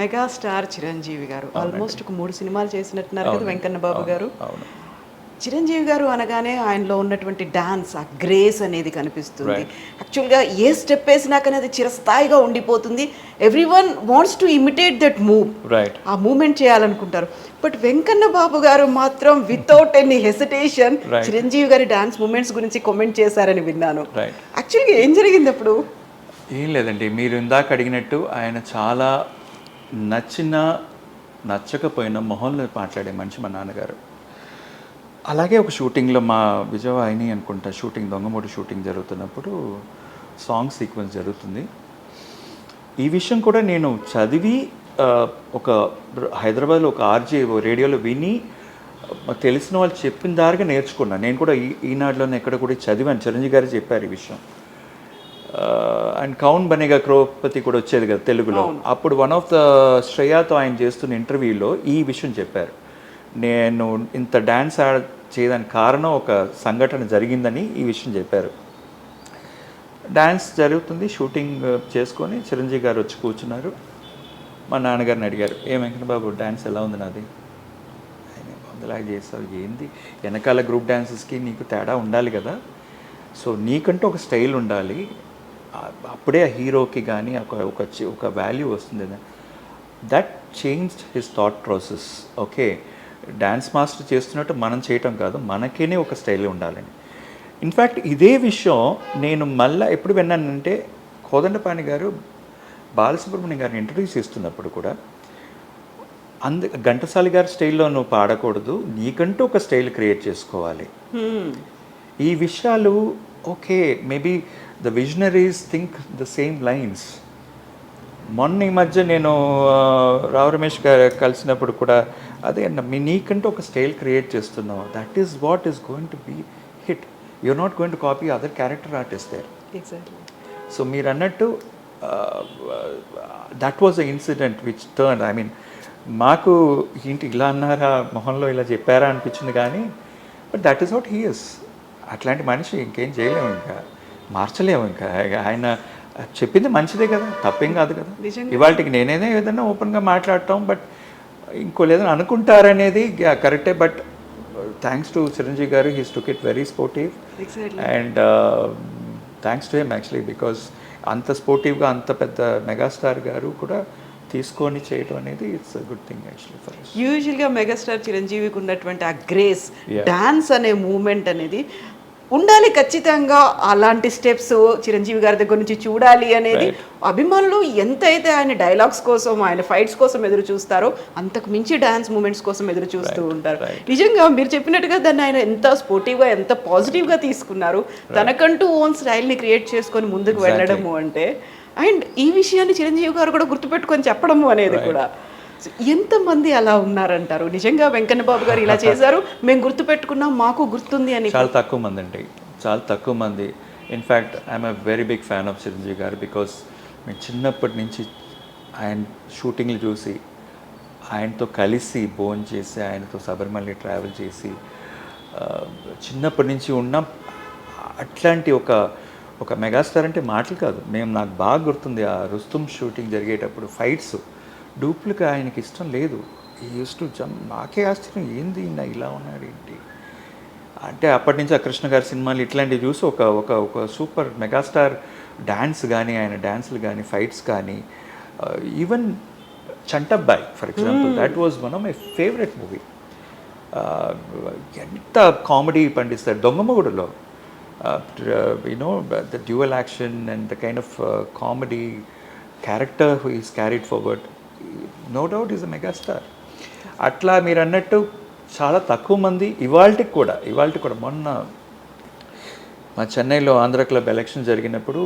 Megastar Chiranjeevi గారు. Almost ఒక మూడు సినిమాలు చేసినట్టున్నారు కదా వెంకన్న బాబు గారు. అవును. చిరంజీవి గారు అనగానే ఆయనలో ఉన్నటువంటి డాన్స్ ఆ గ్రేస్ అనేది కనిపిస్తుంది. యాక్చువల్గా ఏ స్టెప్ వేసినా కానీ అది చిరస్థాయిగా ఉండిపోతుంది. Every one wants to imitate that move right ఆ మూమెంట్ చేయాలనుకుంటారు. బట్ వెంకన్న బాబు గారు మాత్రం వితౌట్ ఎనీ హెసిటేషన్. చిరంజీవి గారి డాన్స్ మూమెంట్స్ గురించి కామెంట్ చేశారని విన్నాను. రైట్ యాక్చువల్గా ఏం జరిగింది అప్పుడు? ఏం లేదండి. మీరు ఇందాక అడిగినట్టు ఆయన చాలా నచ్చిన నచ్చకపోయిన మొహంలో మాట్లాడే మనిషి మా నాన్నగారు. అలాగే ఒక షూటింగ్లో మా విజయవాహిని అనుకుంటా షూటింగ్ దొంగమూడి షూటింగ్ జరుగుతున్నప్పుడు సాంగ్ సీక్వెన్స్ జరుగుతుంది. ఈ విషయం కూడా నేను చదివి ఒక హైదరాబాద్లో ఒక ఆర్జే రేడియోలో విని తెలిసిన వాళ్ళు చెప్పిన దారిగా నేర్చుకున్నాను నేను కూడా ఈ ఈనాడులోనే ఎక్కడ కూడా చదివాను. చిరంజీవి గారు చెప్పారు ఈ విషయం. అండ్ కౌన్ బనేగా క్రోపతి కూడా వచ్చేది కదా తెలుగులో. అప్పుడు వన్ ఆఫ్ ద శ్రేయాతో ఆయన చేస్తున్న ఇంటర్వ్యూలో ఈ విషయం చెప్పారు. నేను ఇంత డ్యాన్స్ ఆడ చేయడానికి కారణం ఒక సంఘటన జరిగిందని ఈ విషయం చెప్పారు. డ్యాన్స్ జరుగుతుంది షూటింగ్ చేసుకొని చిరంజీవి గారు వచ్చి కూర్చున్నారు. మా నాన్నగారిని అడిగారు ఏ వెంకటబాబు డ్యాన్స్ ఎలా ఉంది నాది? ఆయన వందలాగా చేస్తావు ఏంది? వెనకాల గ్రూప్ డ్యాన్సెస్కి నీకు తేడా ఉండాలి కదా. సో నీకంటూ ఒక స్టైల్ ఉండాలి. అప్పుడే ఆ హీరోకి కానీ ఒక ఒక ఒక వాల్యూ వస్తుంది that change his thought process okay dance master చేస్తున్నట్టు మనం చేయటం కాదు మనకేనే ఒక స్టైల్ ఉండాలని. ఇన్ఫ్యాక్ట్ ఇదే విషయం నేను మళ్ళీ ఎప్పుడు విన్నానంటే కోదండపాణి గారు బాలసుబ్రహ్మణ్యం గారిని ఇంట్రడ్యూస్ చేస్తున్నప్పుడు కూడా అంద ఘంటసాలి గారి స్టైల్లో నువ్వు పాడకూడదు నీకంటూ ఒక స్టైల్ క్రియేట్ చేసుకోవాలి. ఈ విషయాలు okay maybe the visionaries think the same lines మొన్న ఈ మధ్య నేను రావు రమేష్ గారు కలిసినప్పుడు కూడా అదే మీ నీకంటూ ఒక స్టైల్ క్రియేట్ చేస్తున్నావు. That is what is going to be hit your not going to copy other character artist there. So మీరు అన్నట్టు that was a incident which turn I mean మాకు ఏంటి ఇలా అన్నారా మొహంలో ఇలా చెప్పారా అనిపించింది కానీ but that is what he is అట్లాంటి మనిషి ఇంకేం చేయలేము ఇంకా. మార్చలేము ఇంకా ఆయన చెప్పింది మంచిదే కదా తప్పేం కాదు కదా. ఇవాళకి నేనేదో ఏదైనా ఓపెన్గా మాట్లాడటం బట్ ఇంకో లేదని అనుకుంటారనేది కరెక్టే but thanks to Chiranjeevi garu he's took it very sportive. And thanks to him actually because అంత స్పోర్టివ్గా అంత పెద్ద మెగాస్టార్ గారు కూడా తీసుకొని చేయడం అనేది it's good thing actually for యూజువల్గా మెగాస్టార్ చిరంజీవికి ఉన్నటువంటి ఆ గ్రేస్. డాన్స్ అనే మూమెంట్ అనేది ఉండాలి ఖచ్చితంగా అలాంటి స్టెప్స్ చిరంజీవి గారి దగ్గర నుంచి చూడాలి అనేది. అభిమానులు ఎంతైతే ఆయన డైలాగ్స్ కోసం ఆయన ఫైట్స్ కోసం ఎదురు చూస్తారో అంతకు మించి డాన్స్ మూమెంట్స్ కోసం ఎదురు చూస్తూ ఉంటారు. నిజంగా మీరు చెప్పినట్టుగా దాన్ని ఆయన ఎంత స్పోర్టివ్గా ఎంత పాజిటివ్గా తీసుకున్నారు తనకంటూ ఓన్ స్టైల్ని క్రియేట్ చేసుకొని ముందుకు. వెళ్ళడము అంటే అండ్ ఈ విషయాన్ని చిరంజీవి గారు కూడా గుర్తుపెట్టుకొని చెప్పడము అనేది కూడా ఎంతమంది అలా ఉన్నారంటారు? నిజంగా వెంకన్న బాబు గారు ఇలా చేశారు. మేము గుర్తుపెట్టుకున్నాం మాకు గుర్తుంది అని. చాలా తక్కువ మంది అండి. చాలా తక్కువ మంది. In fact I'm a very big fan of Chiranjeevi garu because మేము చిన్నప్పటి నుంచి ఆయన షూటింగ్లు చూసి ఆయనతో కలిసి భోజనం చేసి ఆయనతో శబరిమల ట్రావెల్ చేసి చిన్నప్పటి నుంచి ఉన్న అట్లాంటి ఒక ఒక మెగాస్టార్ అంటే మాటలు కాదు. మేము నాకు బాగా గుర్తుంది ఆ రుస్తుం షూటింగ్ జరిగేటప్పుడు ఫైట్స్ డూప్లకి ఆయనకి ఇష్టం లేదు. యూస్ టు జమ్ నాకే ఆశ్చర్యం. ఏంది ఈయన ఇలా ఉన్నాడు ఏంటి అంటే అప్పటి నుంచి ఆ కృష్ణ గారి సినిమాలు ఇట్లాంటివి చూసి ఒక ఒక ఒక సూపర్ మెగాస్టార్ డ్యాన్స్ కానీ ఆయన డ్యాన్స్లు కానీ ఫైట్స్ కానీ even Chantabbai for example that was one of my favourite movie. ఎంత కామెడీ పండిస్తాడు. దొంగమగుడులో you know the dual action and the kind of comedy character who is carried forward no doubt is a megastar అట్లా మీరు అన్నట్టు చాలా తక్కువ మంది ఇవాళకి కూడా ఇవాళకి కూడా మొన్న మా చెన్నైలో ఆంధ్ర క్లబ్ ఎలక్షన్ జరిగినప్పుడు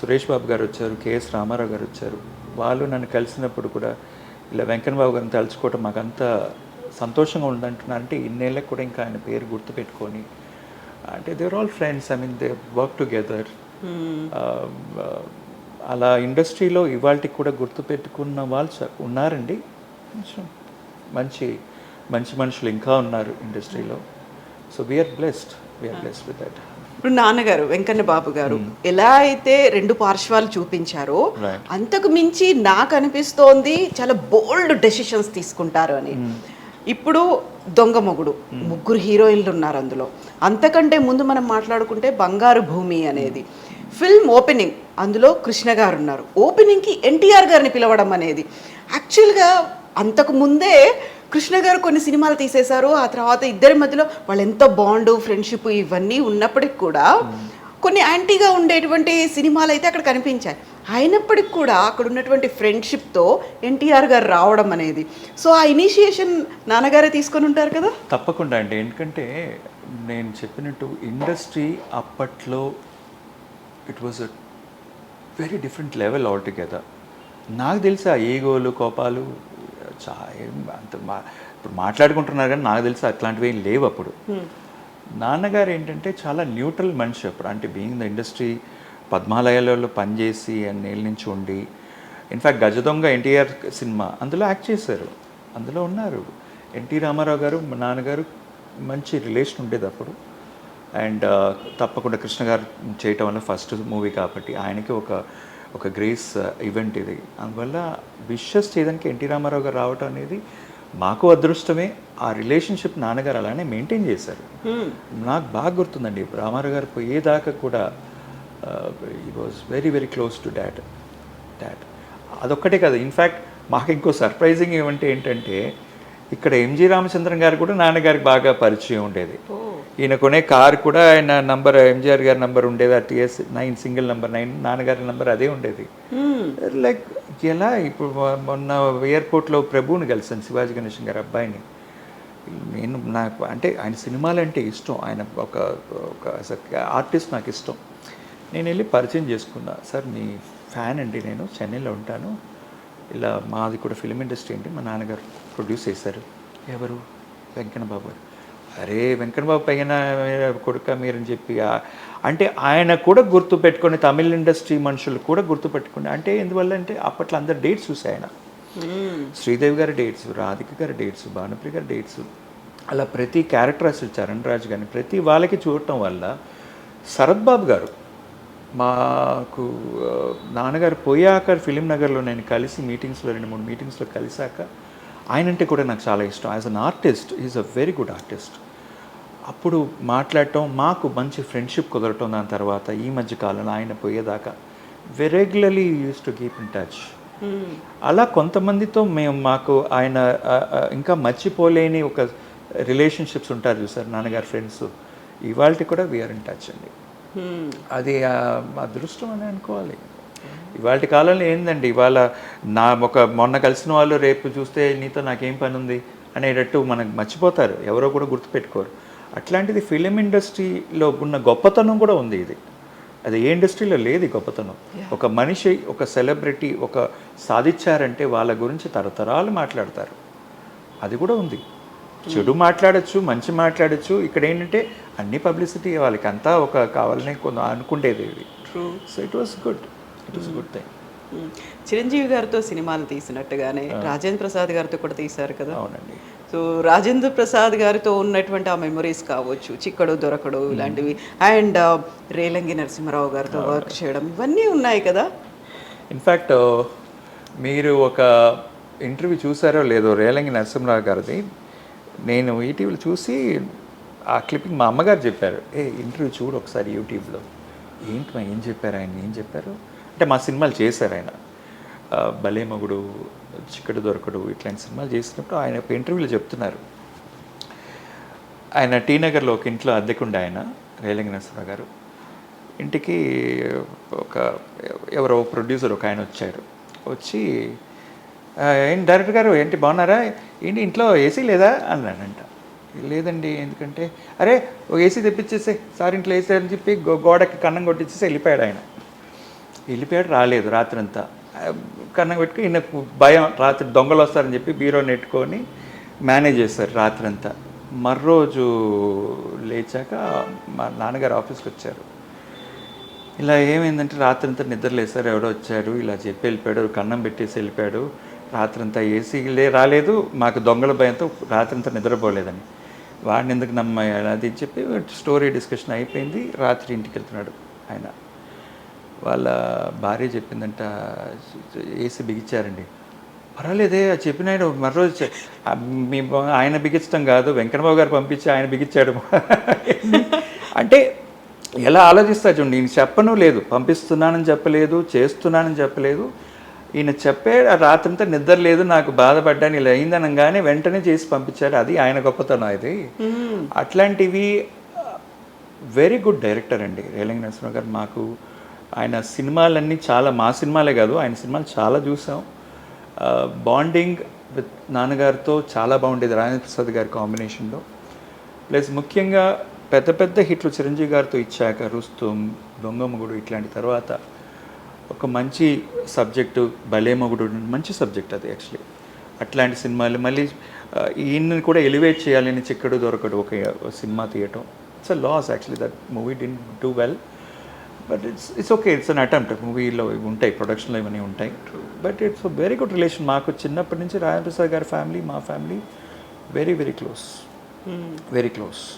సురేష్ బాబు గారు వచ్చారు కేఎస్ రామారావు గారు వచ్చారు. వాళ్ళు నన్ను కలిసినప్పుడు కూడా ఇలా వెంకన్న బాబు గారిని తలుచుకోవటం మాకంత సంతోషంగా ఉందంటున్నారంటే ఇన్నేళ్ళకి కూడా ఇంకా ఆయన పేరు గుర్తుపెట్టుకొని అంటే there all friends I mean they work together అలా ఇండస్ట్రీలో ఇవాళకి కూడా గుర్తుపెట్టుకున్న వాళ్ళు ఉన్నారండి. కొంచెం మంచి మంచి మనుషులు ఇంకా ఉన్నారు ఇండస్ట్రీలో. So we are blessed we are blessed with that ఇప్పుడు నాన్నగారు వెంకన్న బాబు గారు ఎలా అయితే రెండు పార్శ్వాలు చూపించారో. అంతకు మించి నాకు అనిపిస్తోంది చాలా బోల్డ్ డెసిషన్స్ తీసుకుంటారు అని. ఇప్పుడు దొంగ మొగుడు ముగ్గురు హీరోయిన్లు ఉన్నారు అందులో. అంతకంటే ముందు మనం మాట్లాడుకుంటే బంగారు భూమి అనేది. ఫిల్మ్ ఓపెనింగ్ అందులో కృష్ణ గారు ఉన్నారు ఓపెనింగ్కి ఎన్టీఆర్ గారిని పిలవడం అనేది. యాక్చువల్గా అంతకు ముందే కృష్ణ గారు కొన్ని సినిమాలు తీసేశారు. ఆ తర్వాత ఇద్దరి మధ్యలో వాళ్ళు ఎంత బాండు ఫ్రెండ్షిప్ ఇవన్నీ ఉన్నప్పటికి కూడా కొన్ని యాంటీగా ఉండేటువంటి సినిమాలు అయితే అక్కడ కనిపించాయి. అయినప్పటికి కూడా అక్కడ ఉన్నటువంటి ఫ్రెండ్షిప్తో ఎన్టీఆర్ గారు రావడం అనేది. సో ఆ ఇనిషియేషన్ నాన్నగారే తీసుకొని ఉంటారు కదా? తప్పకుండా అండి. ఎందుకంటే నేను చెప్పినట్టు ఇండస్ట్రీ అప్పట్లో it was a very different level altogether నాకు తెలిసి ఆ ఈగోలు కోపాలు చా అంత మా ఇప్పుడు మాట్లాడుకుంటున్నారు కానీ నాకు తెలిసి అట్లాంటివి ఏం లేవు అప్పుడు. నాన్నగారు ఏంటంటే చాలా న్యూట్రల్ మనిషి అప్పుడు. అంటే బీయింగ్ ద ఇండస్ట్రీ పద్మాలయాలలో పనిచేసి అన్నేళ్ళ నుంచి ఉండి ఇన్ఫ్యాక్ట్ గజదొంగ ఎన్టీఆర్ సినిమా అందులో యాక్ట్ చేశారు. అందులో ఉన్నారు. ఎన్టీ రామారావు గారు మా నాన్నగారు మంచి రిలేషన్ ఉండేది అప్పుడు. అండ్ తప్పకుండా కృష్ణ గారు చేయటం వల్ల ఫస్ట్ మూవీ కాబట్టి ఆయనకి ఒక ఒక గ్రేస్ ఈవెంట్ ఇది. అందువల్ల విషెస్ చేయడానికి ఎన్టీ రామారావు గారు రావటం అనేది మాకు అదృష్టమే. ఆ రిలేషన్షిప్ నాన్నగారు అలానే మెయింటైన్ చేశారు. నాకు బాగా గుర్తుందండి. రామారావు గారు పోయేదాకా కూడా ఈ was very very close to dad dad అదొక్కటే కాదు. ఇన్ఫ్యాక్ట్ మాకు ఇంకో సర్ప్రైజింగ్ ఏమంటే ఏంటంటే ఇక్కడ ఎంజి రామచంద్రన్ గారు కూడా నాన్నగారికి బాగా పరిచయం ఉండేది. ఈయన కొనే కార్ కూడా ఆయన నంబర్ ఎంజిఆర్ గారి నంబర్ ఉండేది ఆ TS nine single number nine నాన్నగారి నంబర్ అదే ఉండేది. లైక్ ఎలా ఇప్పుడు మొన్న ఎయిర్పోర్ట్లో ప్రభువుని కలిసాను శివాజీ గణేశన్ గారి అబ్బాయిని. నేను నాకు అంటే ఆయన సినిమాలు అంటే ఇష్టం ఆయన ఒక ఒక ఆర్టిస్ట్ నాకు ఇష్టం. నేను వెళ్ళి పరిచయం చేసుకున్నా సార్ మీ ఫ్యాన్ అండి నేను చెన్నైలో ఉంటాను. ఇలా మాది కూడా ఫిలిం ఇండస్ట్రీ అండి. మా నాన్నగారు ప్రొడ్యూస్ చేశారు. ఎవరు? వెంకన్న బాబు గారు. అరే వెంకన్న బాబు పైన కొడుక మీరని చెప్పి అంటే ఆయన కూడా గుర్తు పెట్టుకొని తమిళ ఇండస్ట్రీ మనుషులు కూడా గుర్తు పెట్టుకుని అంటే ఎందువల్ల అంటే అప్పట్లో అందరు డేట్స్ చూసి ఆయన శ్రీదేవి గారి డేట్స్ రాధిక గారి డేట్స్ భానుప్రియ గారి డేట్స్ అలా ప్రతి క్యారెక్టర్ అసలు చరణ్ రాజ్ కానీ ప్రతి వాళ్ళకి చూడటం వల్ల శరత్ బాబు గారు మాకు నాన్నగారు పోయాక ఫిలిం నగర్లో నేను కలిసి మీటింగ్స్లో రెండు మూడు మీటింగ్స్లో కలిసాక ఆయన అంటే కూడా నాకు చాలా ఇష్టం. As an artist is a very good artist అప్పుడు మాట్లాడటం మాకు మంచి ఫ్రెండ్షిప్ కుదరటం దాని తర్వాత ఈ మధ్య కాలంలో ఆయన పోయేదాకా. Regularly use to keep in touch అలా కొంతమందితో మేము మాకు ఆయన ఇంకా మర్చిపోలేని ఒక రిలేషన్షిప్స్ ఉంటారు చూసారు నాన్నగారు ఫ్రెండ్స్ ఇవాళ కూడా వీఆర్ ఇన్ టచ్ అండి. అది ఆ, మా అదృష్టం అని అనుకోవాలి. ఇవాళ కాలంలో ఏందండి ఇవాళ నా ఒక మొన్న కలిసిన వాళ్ళు రేపు చూస్తే నీతో నాకేం పని ఉంది అనేటట్టు మనకు మర్చిపోతారు. ఎవరో కూడా గుర్తుపెట్టుకోరు. అట్లాంటిది ఫిలిం ఇండస్ట్రీలో ఉన్న గొప్పతనం కూడా ఉంది ఇది. అది ఏ ఇండస్ట్రీలో లేదు గొప్పతనం. ఒక మనిషి ఒక సెలబ్రిటీ ఒక సాధించారంటే వాళ్ళ గురించి తరతరాలు మాట్లాడతారు. అది కూడా ఉంది. చెడు మాట్లాడచ్చు మంచి మాట్లాడచ్చు. ఇక్కడ ఏంటంటే అన్ని పబ్లిసిటీ వాళ్ళకి అంతా ఒక కావాలనే అనుకుండేది ఇది. So it was good it was good thing. Chiranjeevi గారితో సినిమాలు తీసినట్టుగానే రాజేంద్ర ప్రసాద్ గారితో కూడా తీశారు కదా. అవునండి. సో రాజేంద్ర ప్రసాద్ గారితో ఉన్నటువంటి ఆ మెమరీస్ కావచ్చు చిక్కడు దొరకడు ఇలాంటివి అండ్ రేలంగి నరసింహరావు గారితో వర్క్ చేయడం ఇవన్నీ ఉన్నాయి కదా. ఇన్ఫ్యాక్ట్ మీరు ఒక ఇంటర్వ్యూ చూసారో లేదో రేలంగి నరసింహరావు గారిది నేను ఈటీవీలో చూసి ఆ క్లిప్పింగ్ మా అమ్మగారు చెప్పారు ఏ ఇంటర్వ్యూ చూడు ఒకసారి యూట్యూబ్లో. ఏంటి మా ఏం చెప్పారు ఆయన? ఏం చెప్పారు? అంటే మా సినిమాలు చేశారు ఆయన. ఆ, భలే మగుడు చిక్కడు దొరకడు ఇట్లాంటి సినిమాలు చేసినప్పుడు ఆయన ఇంటర్వ్యూలో చెప్తున్నారు. ఆయన టీ నగర్లో ఒక ఇంట్లో అద్దెకుండే ఆయన రేలంగి గారు. ఇంటికి ఒక ఎవరో ప్రొడ్యూసర్ ఒక ఆయన వచ్చారు. వచ్చి ఏంటి డైరెక్టర్ గారు ఏంటి బాగున్నారా? ఏంటి ఇంట్లో ఏసీ లేదా? అన్నాడంట. లేదండి ఎందుకంటే అరే ఒక ఏసీ తెప్పించేసే సార్ ఇంట్లో ఏసీ అని చెప్పి గో- గోడకి కన్నం కొట్టించేసి వెళ్ళిపోయాడు ఆయన. వెళ్ళిపోయాడు రాలేదు రాత్రంతా. కన్నం పెట్టుకుని ఈయనకు భయం రాత్రి దొంగలు వస్తారని చెప్పి బీరో నెట్టుకొని మేనేజ్ చేస్తారు రాత్రంతా. మర్రోజు లేచాక మా నాన్నగారు ఆఫీస్కి వచ్చారు. ఇలా ఏమైందంటే రాత్రంతా నిద్రలేసారు ఎవడో వచ్చాడు ఇలా చెప్పి వెళ్ళిపోయాడు కన్నం పెట్టేసి వెళ్ళిపోయాడు. రాత్రంతా ఏసీ లే రాలేదు మాకు దొంగల భయంతో రాత్రంతా నిద్రపోలేదని. వాడిని ఎందుకు నమ్మాలి అది చెప్పి స్టోరీ డిస్కషన్ అయిపోయింది రాత్రి ఇంటికి వెళ్తున్నాడు ఆయన. వాళ్ళ భార్య చెప్పిందంట ఏసీ బిగించారండి. పర్వాలేదే చెప్పిన ఆయన మరో రోజు చె- ఆ, మీ ఆయన బిగించడం కాదు వెంకటబాబు గారు పంపించి ఆయన బిగించాడు. అంటే ఎలా ఆలోచిస్తా చూడండి ఈయన చెప్పను లేదు పంపిస్తున్నానని చెప్పలేదు చేస్తున్నానని చెప్పలేదు. ఈయన చెప్పే రాత్రంతా నిద్ర లేదు నాకు బాధపడ్డాను ఇలా అయిందనగానే వెంటనే చేసి పంపించాడు అది ఆయన గొప్పతనం అది అట్లాంటివి వెరీ గుడ్ డైరెక్టర్ అండి. రేలంగి నరసింహ గారు మాకు ఆయన సినిమాలన్నీ చాలా మా సినిమాలే కాదు ఆయన సినిమాలు చాలా చూసాం. బాండింగ్ విత్ నాన్నగారితో చాలా బాగుండేది రాజేంద్ర ప్రసాద్ గారి కాంబినేషన్లో. ప్లస్ ముఖ్యంగా పెద్ద పెద్ద హిట్లు చిరంజీవి గారితో ఇచ్చాక రుస్తుం దొంగమగుడు ఇట్లాంటి తర్వాత ఒక మంచి సబ్జెక్టు భలే మొగుడు మంచి సబ్జెక్ట్ అది యాక్చువల్లీ. అట్లాంటి సినిమాలు మళ్ళీ ఈయన్ని కూడా ఎలివేట్ చేయాలని చిక్కడు దొరకడు ఒక సినిమా తీయటం it's a loss actually that movie didn't do well but it's it's okay it's an attempt మూవీలో ఇవి ఉంటాయి. ప్రొడక్షన్లో ఇవన్నీ ఉంటాయి. But it's very good relation మాకు చిన్నప్పటి నుంచి రాజప్రసాద్ గారి ఫ్యామిలీ మా family very very close very close